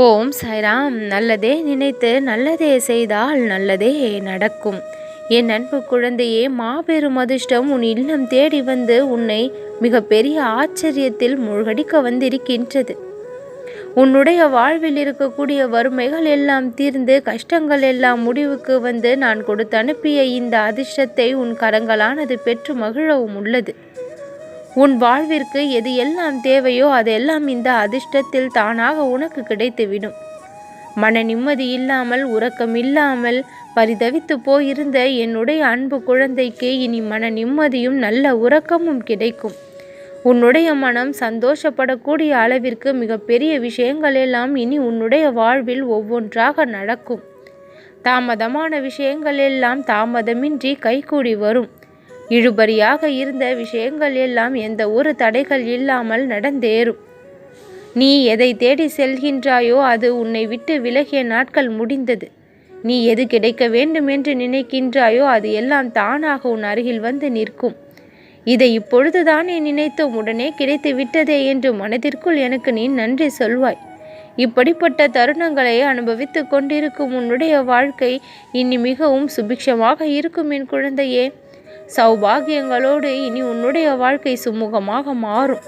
ஓம் சாய்ராம் நல்லதே நினைத்து நல்லதே செய்தால் நல்லதே நடக்கும். என் அன்பு குழந்தையே மாபெரும் அதிர்ஷ்டம் உன் இல்லம் தேடி வந்து உன்னை மிகப்பெரிய ஆச்சரியத்தில் மூழ்கடிக்க வந்திருக்கின்றது. உன்னுடைய வாழ்வில் இருக்கக்கூடிய வறுமைகள் எல்லாம் தீர்ந்து கஷ்டங்கள் எல்லாம் முடிவுக்கு வந்து நான் கொடுத்து அனுப்பிய இந்த அதிர்ஷ்டத்தை உன் கரங்களானது பெற்று மகிழவும் உள்ளது. உன் வாழ்விற்கு எது எல்லாம் தேவையோ அதெல்லாம் இந்த அதிர்ஷ்டத்தில் தானாக உனக்கு கிடைத்துவிடும். மன நிம்மதி இல்லாமல் உறக்கம் இல்லாமல் பரிதவித்து போயிருந்த என்னுடைய அன்பு குழந்தைக்கு இனி மன நிம்மதியும் நல்ல உறக்கமும் கிடைக்கும். உன்னுடைய மனம் சந்தோஷப்படக்கூடிய அளவிற்கு மிகப்பெரிய விஷயங்கள் எல்லாம் இனி உன்னுடைய வாழ்வில் ஒவ்வொன்றாக நடக்கும். தாமதமான விஷயங்கள் எல்லாம் தாமதமின்றி கைகூடி வரும். இழுபறியாக இருந்த விஷயங்கள் எல்லாம் எந்த ஒரு தடைகள் இல்லாமல் நடந்தேறும். நீ எதை தேடி செல்கின்றாயோ அது உன்னை விட்டு விலகிய நாட்கள் முடிந்தது. நீ எது கிடைக்க வேண்டும் என்று நினைக்கின்றாயோ அது எல்லாம் தானாக உன் அருகில் வந்து நிற்கும். இதை இப்பொழுதுதானே நினைத்தும் உடனே கிடைத்து விட்டதே என்று மனதிற்குள் எனக்கு நீ நன்றி சொல்வாய். இப்படிப்பட்ட தருணங்களை அனுபவித்துக் கொண்டிருக்கும் உன்னுடைய வாழ்க்கை இனி மிகவும் சுபிக்ஷமாக இருக்கும் என் குழந்தையே. சௌபாகியங்களோடு இனி உன்னுடைய வாழ்க்கை சுமூகமாக மாறும்.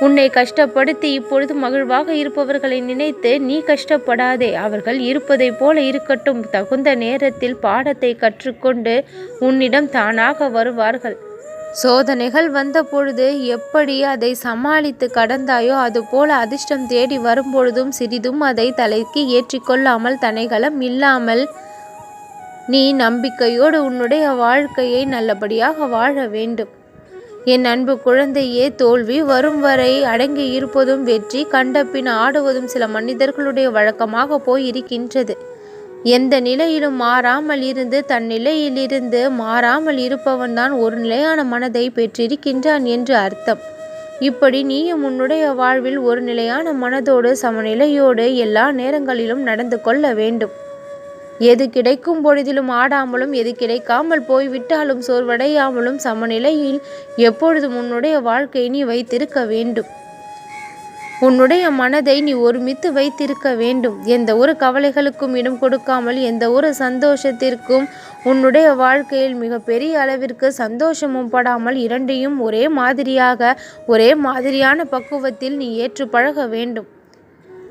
உன்னை கஷ்டப்படுத்தி இப்பொழுது மகிழ்வாக இருப்பவர்களை நினைத்து நீ கஷ்டப்படாதே. அவர்கள் இருப்பதைப் போல இருக்கட்டும். தகுந்த நேரத்தில் பாடத்தை கற்றுக்கொண்டு உன்னிடம் தானாக வருவார்கள். சோதனைகள் வந்த பொழுது எப்படி அதை சமாளித்து கடந்தாயோ அதுபோல அதிர்ஷ்டம் தேடி வரும்பொழுதும் சிறிதும் அதை தலைக்கு ஏற்றிக்கொள்ளாமல் தனைகளம் இல்லாமல் நீ நம்பிக்கையோடு உன்னுடைய வாழ்க்கையை நல்லபடியாக வாழ வேண்டும். என் அன்பு குழந்தையே தோல்வி வரும் வரை அடங்கி இருப்பதும் வெற்றி கண்டபின் ஆடுவதும் சில மனிதர்களுடைய வழக்கமாக போய் இருக்கின்றது எந்த நிலையிலும் மாறாமல் இருந்து தன் நிலையிலிருந்து மாறாமல் இருப்பவன்தான் ஒரு நிலையான மனதை பெற்றிருக்கின்றான் என்று அர்த்தம். இப்படி நீயும் உன்னுடைய வாழ்வில் ஒரு நிலையான மனதோடு சமநிலையோடு எல்லா நேரங்களிலும் நடந்து கொள்ள வேண்டும். எது கிடைக்கும் பொழுதிலும் ஆடாமலும் எது கிடைக்காமல் போய்விட்டாலும் சோர்வடையாமலும் சமநிலையில் எப்பொழுதும் உன்னுடைய வாழ்க்கை நீ வைத்திருக்க வேண்டும். உன்னுடைய மனதை நீ ஒருமித்து வைத்திருக்க வேண்டும். எந்த ஒரு கவலைகளுக்கும் இடம் கொடுக்காமல் எந்த ஒரு சந்தோஷத்திற்கும் உன்னுடைய வாழ்க்கையில் மிகப்பெரிய அளவிற்கு சந்தோஷமும் படாமல் இரண்டையும் ஒரே மாதிரியாக ஒரே மாதிரியான பக்குவத்தில் நீ ஏற்று பழக வேண்டும்.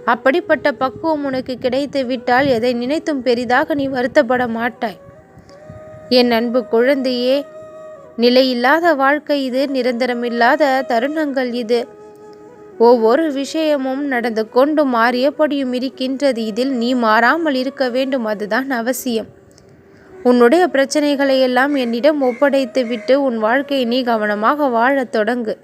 அப்படிப்பட்ட பக்குவம் உனக்கு கிடைத்து விட்டால் எதை நினைத்தும் பெரிதாக நீ வருத்தப்பட மாட்டாய். என் அன்பு குழந்தையே நிலையில்லாத வாழ்க்கை இது நிரந்தரமில்லாத தருணங்கள் இது. ஒவ்வொரு விஷயமும் நடந்து கொண்டு மாறியபடியும் இருக்கின்றது. இதில் நீ மாறாமல் இருக்க வேண்டும் அதுதான் அவசியம். உன்னுடைய பிரச்சனைகளை எல்லாம் என்னிடம் ஒப்படைத்து விட்டு உன் வாழ்க்கையை நீ கவனமாக வாழத் தொடங்கு.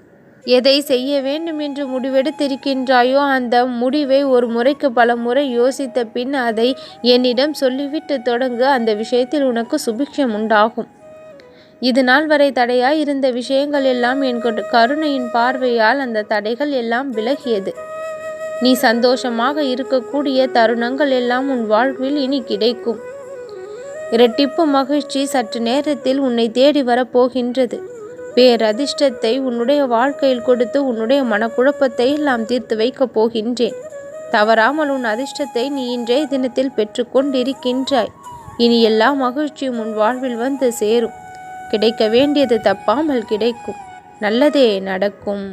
எதை செய்ய வேண்டும் என்று முடிவெடுத்திருக்கின்றாயோ அந்த முடிவை ஒரு முறைக்கு பல முறை யோசித்த பின் அதை என்னிடம் சொல்லிவிட்டு தொடங்கு அந்த விஷயத்தில் உனக்கு சுபிக்ஷம் உண்டாகும். இது நாள் வரை தடையாய் இருந்த விஷயங்கள் எல்லாம் என் கருணையின் பார்வையால் அந்த தடைகள் எல்லாம் விலகியது. நீ சந்தோஷமாக இருக்கக்கூடிய தருணங்கள் எல்லாம் உன் வாழ்வில் இனி கிடைக்கும். இரட்டிப்பு மகிழ்ச்சி சற்று நேரத்தில் உன்னை தேடி வரப்போகின்றது. பேரதிர்ஷ்டத்தை உன்னுடைய வாழ்க்கையில் கொடுத்து உன்னுடைய மனக்குழப்பத்தை எல்லாம் தீர்த்து வைக்கப் போகின்றேன். தவறாமல் உன் அதிர்ஷ்டத்தை நீ இன்றைய தினத்தில் பெற்றுக்கொண்டிருக்கின்றாய் இனி எல்லா மகிழ்ச்சியும் உன் வாழ்வில் வந்து சேரும். கிடைக்க வேண்டியது தப்பாமல் கிடைக்கும். நல்லதே நடக்கும்.